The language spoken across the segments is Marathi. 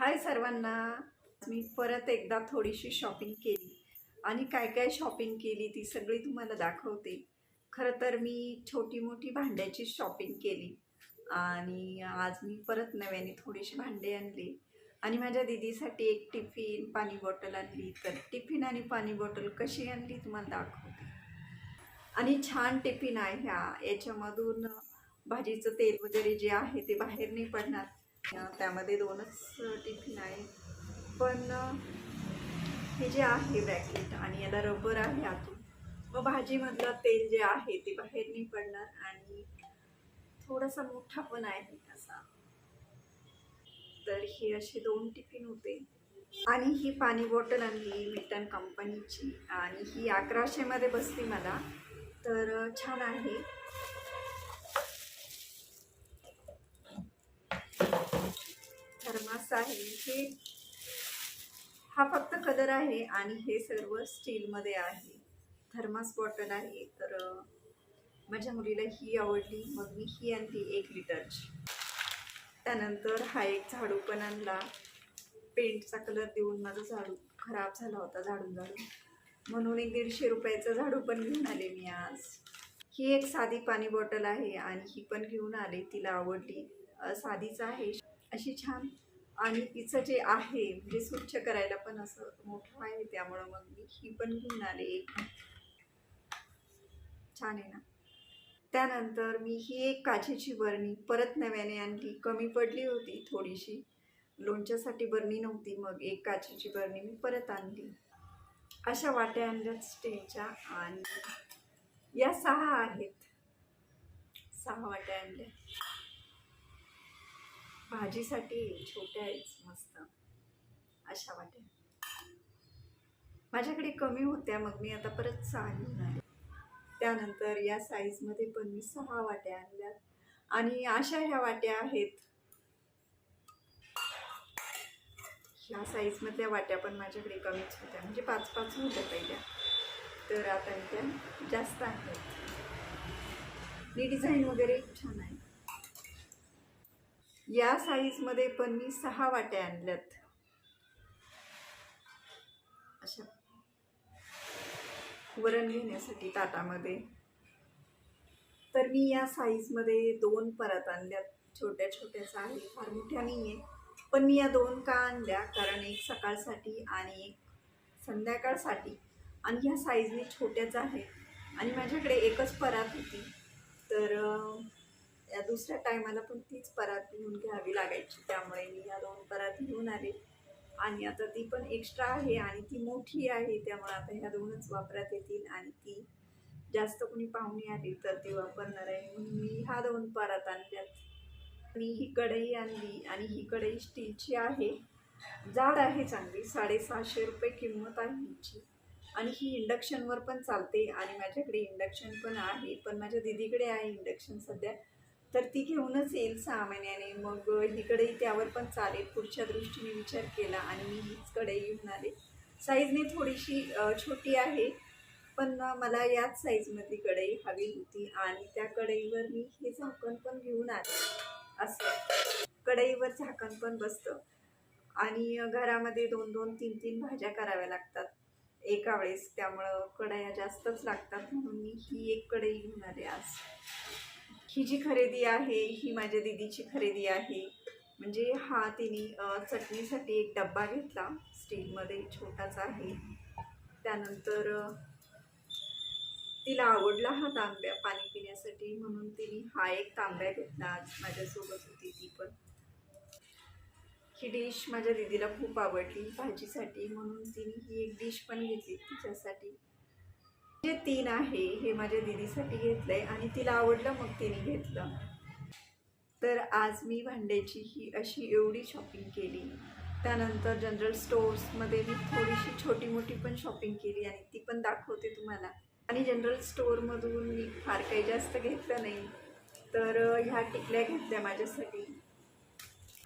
हाय सर्वांना. मी परत एकदा थोडीशी शॉपिंग केली आणि काय काय शॉपिंग केली ती सगळी तुम्हाला दाखवते. खरं तर मी छोटी मोठी भांड्याची शॉपिंग केली आणि आज मी परत नव्याने थोडीशी भांडे आणली. आणि माझ्या दिदीसाठी एक टिफिन पाणी बॉटल आणली. तर टिफिन आणि पाणी बॉटल कशी आणली तुम्हाला दाखवते. आणि छान टिफिन आहे ह्या याच्यामधून भाजीचं तेल वगैरे जे आहे ते बाहेर नाही पडणार. त्यामध्ये दोनच टिफिन आहे. पण हे जे आहे ब्रॅकेट आणि याला रबर आहे आतून मग भाजीमधलं तेल जे आहे ते बाहेर नाही पडणार आणि थोडासा मोठा पण आहे असा. तर हे असे दोन टिफिन होते. आणि ही पाणी बॉटल आणली मिल्टन कंपनीची आणि ही अकराशेमध्ये बसली मला. तर छान आहे. थर्मास आहे. हे हा फक्त कलर आहे आणि हे सर्व स्टीलमध्ये आहे. थर्मास बॉटल आहे. तर माझ्या मुलीला ही आवडली. मग मी ही आणली एक लिटरची. त्यानंतर हा एक झाडू पण आणला. पेंटचा कलर देऊन माझा झाडू खराब झाला होता झाडून झाडून. म्हणून एक दीडशे रुपयाचं झाडू पण घेऊन आले मी आज. ही एक साधी पाणी बॉटल आहे आणि ही पण घेऊन आले. तिला आवडली. साधीच आहे. अशी छान आणि तिचं जे आहे म्हणजे स्वच्छ करायला पण असं मोठं आहे त्यामुळं मग मी ही पण घेऊन आले एक. छान आहे ना. त्यानंतर मी ही एक काचेची बरणी परत नव्याने आणली. कमी पडली होती थोडीशी. लोणच्यासाठी बरणी नव्हती मग एक काचेची बरणी मी परत आणली. अशा वाट्या आणल्यात स्टीलच्या आणि या सहा आहेत. सहा वाट्या आणल्या भाजीसाठी छोट्या आहेत मस्त. अशा वाट्या. माझ्याकडे कमी होत्या मग मी आता परत सहा घेऊन आले. त्यानंतर या साईजमध्ये पण मी सहा वाट्या आणल्या आणि अशा ह्या वाट्या आहेत. ह्या साईजमधल्या वाट्या पण माझ्याकडे कमीच होत्या. म्हणजे पाच पाच होत्या पहिल्या. तर आता त्या जास्त आहेत. ही डिझाईन वगैरे छान आहे. या साईजमध्ये पण मी सहा वाट्या आणल्यात. अशा. वरण घेण्यासाठी ताटामध्ये. तर मी या साईजमध्ये दोन परत आणल्यात. छोट्या छोट्याच आहे फार मोठ्या नाही आहे पण मी या दोन का आणल्या? कारण एक सकाळसाठी आणि एक संध्याकाळसाठी. आणि ह्या साईजने छोट्याच आहे आणि माझ्याकडे एकच परात होती. तर दुसऱ्या टायमाला पण तीच परात घेऊन घ्यावी लागायची. त्यामुळे मी ह्या दोन परात घेऊन आले. आणि आता ती पण एक्स्ट्रा आहे आणि ती मोठी आहे त्यामुळे आता ह्या दोनच वापरात येतील. आणि ती जास्त कोणी पाहुणे आली तर ती वापरणार आहे. म्हणून मी ह्या दोन परात आणल्यात. मी ही कढई आणली आणि ही कढई स्टीलची आहे. जाड आहे चांगली साडेसहाशे रुपये किंमत आहे हिची. आणि ही इंडक्शनवर पण चालते आणि माझ्याकडे इंडक्शन पण आहे. पण माझ्या दिदीकडे आहे इंडक्शन सध्या. तर ती घेऊनच येईल सहा महिन्याने मग ही त्यावर पण चालेल. पुढच्या दृष्टीने विचार केला आणि मी हीच कढई घेऊन आले. साईजने थोडीशी छोटी आहे पण मला याच साईजमधली कढई हवी होती आणि त्या कढईवर मी हे झाकण पण घेऊन आले. असं. कढईवर झाकण पण बसतं. आणि घरामध्ये दोन दोन तीन तीन भाज्या कराव्या लागतात. एका वेळेस त्यामुळं कढया जास्तच लागतात म्हणून मी ही एक कढई घेऊन आले आज. ही जी खरेदी आहे ही माझ्या दिदीची खरेदी आहे. म्हणजे हा तिने चटणीसाठी एक डब्बा घेतला स्टीलमध्ये छोटाच आहे. त्यानंतर तिला आवडला हा तांब्या पाणी पिण्यासाठी म्हणून तिने हा एक तांब्या घेतला आज माझ्यासोबत होती ती पण. ही डिश माझ्या दिदीला खूप आवडली भाजीसाठी म्हणून तिने ही एक डिश पण घेतली तिच्यासाठी. जे तीन आहे हे माझ्या दिदीसाठी घेतलंय आणि तिला आवडलं मग तिने घेतलं. तर आज मी भांड्याची ही अशी एवढी शॉपिंग केली. त्यानंतर जनरल स्टोर्समध्ये मी थोडीशी छोटी मोठी पण शॉपिंग केली आणि ती पण दाखवते तुम्हाला. आणि जनरल स्टोअरमधून मी फार काही जास्त घेतलं नाही. तर ह्या टिकल्या घेतल्या माझ्यासाठी.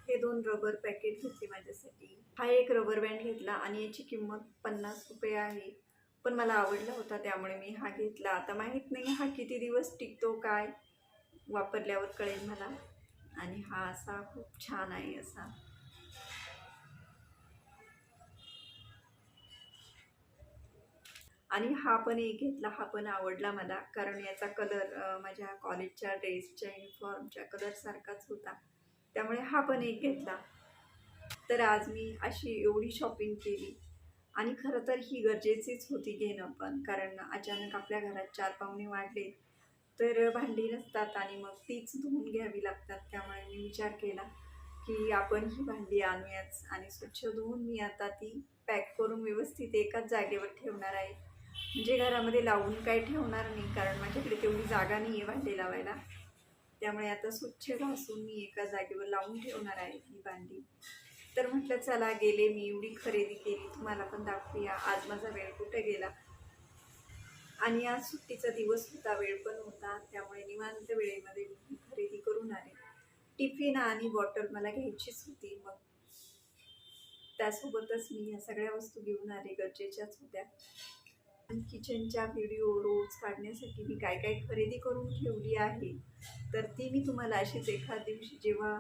हे दोन रबर पॅकेट घेतले माझ्यासाठी. हा एक रबर बँड घेतला आणि याची किंमत पन्नास रुपये आहे. पण मला आवडला होता त्यामुळे मी हा घेतला. आता माहीत नाही हा किती दिवस टिकतो काय वापरल्यावर कळेल मला. आणि हा असा खूप छान आहे असा. आणि हा पण एक घेतला हा पण आवडला मला कारण याचा कलर माझ्या कॉलेजच्या ड्रेसच्या युनिफॉर्मच्या कलरसारखाच होता. त्यामुळे हा पण एक घेतला. तर आज मी अशी एवढी शॉपिंग केली. आणि खरं तर ही गरजेचीच होती घेणं पण कारण अचानक आपल्या घरात चार पाहुणे वाढले तर भांडी नसतात आणि मग तीच धुवून घ्यावी लागतात. त्यामुळे मी विचार केला की आपण ही भांडी आणूयाच आणि स्वच्छ धुवून मी आता ती पॅक करून व्यवस्थित एकाच जागेवर ठेवणार आहे. म्हणजे घरामध्ये लावून काय ठेवणार नाही कारण माझ्याकडे तेवढी जागा नाही आहे भांडी लावायला. त्यामुळे आता स्वच्छ घासून मी एका जागेवर लावून ठेवणार आहे ही भांडी. तर म्हटलं चला गेले मी एवढी खरेदी केली तुम्हाला पण दाखवूया. आज माझा वेळ कुठे गेला? आणि आज सुट्टीचा दिवस होता वेळ पण होता. त्यामुळे निवांत वेळेमध्ये मी खरेदी करून आले. टिफिन आणि बॉटल मला घ्यायचीच होती. मग त्यासोबतच मी ह्या सगळ्या वस्तू घेऊन आले गरजेच्याच होत्या. किचनच्या व्हिडिओ रोज काढण्यासाठी मी काय काय खरेदी करून ठेवली आहे तर ती मी तुम्हाला अशीच एखाद दिवशी जेव्हा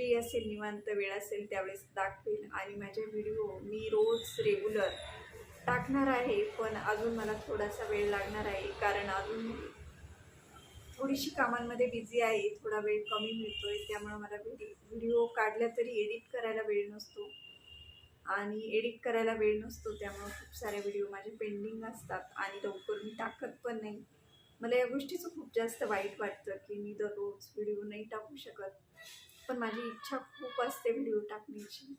फ्री असेल निवांत वेळ असेल त्यावेळेस दाखवेल. आणि माझे व्हिडिओ मी रोज रेग्युलर टाकणार आहे पण अजून मला थोडासा वेळ लागणार आहे कारण अजून थोडीशी कामांमध्ये बिझी आहे थोडा वेळ कमी मिळतो आहे त्यामुळं मला व्हिडिओ व्हिडिओ काढल्या तरी एडिट करायला वेळ नसतो. आणि एडिट करायला वेळ नसतो त्यामुळं खूप सारे व्हिडिओ माझे पेंडिंग असतात आणि लवकर मी टाकत पण नाही. मला या गोष्टीचं खूप जास्त वाईट वाटतं की मी दररोज व्हिडिओ नाही टाकू शकत. पण माझी इच्छा खूप असते व्हिडिओ टाकण्याची.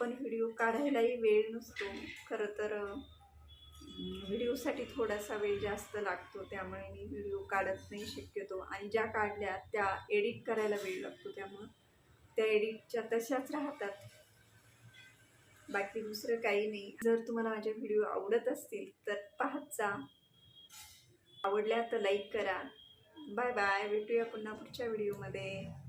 पण व्हिडिओ काढायलाही वेळ नसतो. खरं तर व्हिडिओसाठी थोडासा वेळ जास्त लागतो. त्यामुळे मी व्हिडिओ काढत नाही शक्यतो. आणि ज्या काढल्या त्या एडिट करायला वेळ लागतो. त्यामुळं त्या एडिटच्या तशाच राहतात. बाकी दुसरं काही नाही. जर तुम्हाला माझे व्हिडिओ आवडत असतील तर पाहत जा. आवडल्या तर लाईक करा. Bye bye. भेटूया पुन्हा पुढच्या व्हिडिओमध्ये.